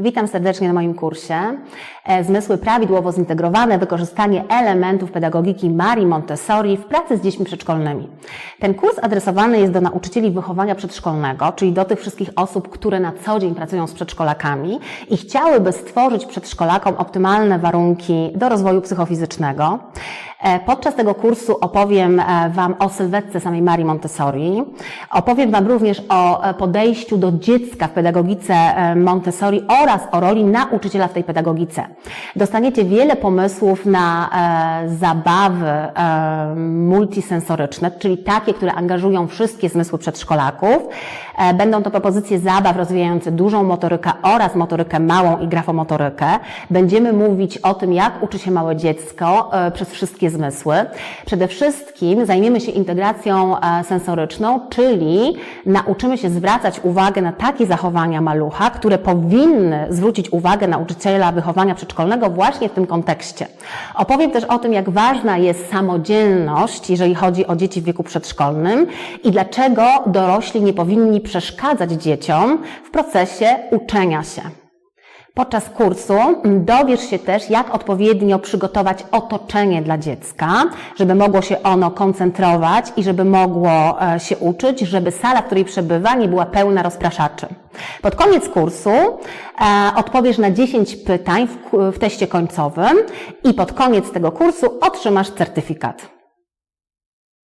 Witam serdecznie na moim kursie. E, Zmysły prawidłowo zintegrowane, wykorzystanie elementów pedagogiki Marii Montessori w pracy z dziećmi przedszkolnymi. Ten kurs adresowany jest do nauczycieli wychowania przedszkolnego, czyli do tych wszystkich osób, które na co dzień pracują z przedszkolakami i chciałyby stworzyć przedszkolakom optymalne warunki do rozwoju psychofizycznego. E, Podczas tego kursu opowiem e, Wam o sylwetce samej Marii Montessori. Opowiem Wam również o e, podejściu do dziecka w pedagogice Montessori oraz o roli nauczyciela w tej pedagogice. Dostaniecie wiele pomysłów na zabawy multisensoryczne, czyli takie, które angażują wszystkie zmysły przedszkolaków. Będą to propozycje zabaw rozwijające dużą motorykę oraz motorykę małą i grafomotorykę. Będziemy mówić o tym, jak uczy się małe dziecko przez wszystkie zmysły. Przede wszystkim zajmiemy się integracją e, sensoryczną, czyli nauczymy się zwracać uwagę na takie zachowania malucha, które powinny zwrócić uwagę nauczyciela wychowania przedszkolnego właśnie w tym kontekście. Opowiem też o tym, jak ważna jest samodzielność, jeżeli chodzi o dzieci w wieku przedszkolnym i dlaczego dorośli nie powinni przeszkadzać dzieciom w procesie uczenia się. Podczas kursu dowiesz się też, jak odpowiednio przygotować otoczenie dla dziecka, żeby mogło się ono koncentrować i żeby mogło e, się uczyć, żeby sala, w której przebywa, nie była pełna rozpraszaczy. Pod koniec kursu e, odpowiesz na 10 pytań w, w teście końcowym i pod koniec tego kursu otrzymasz certyfikat.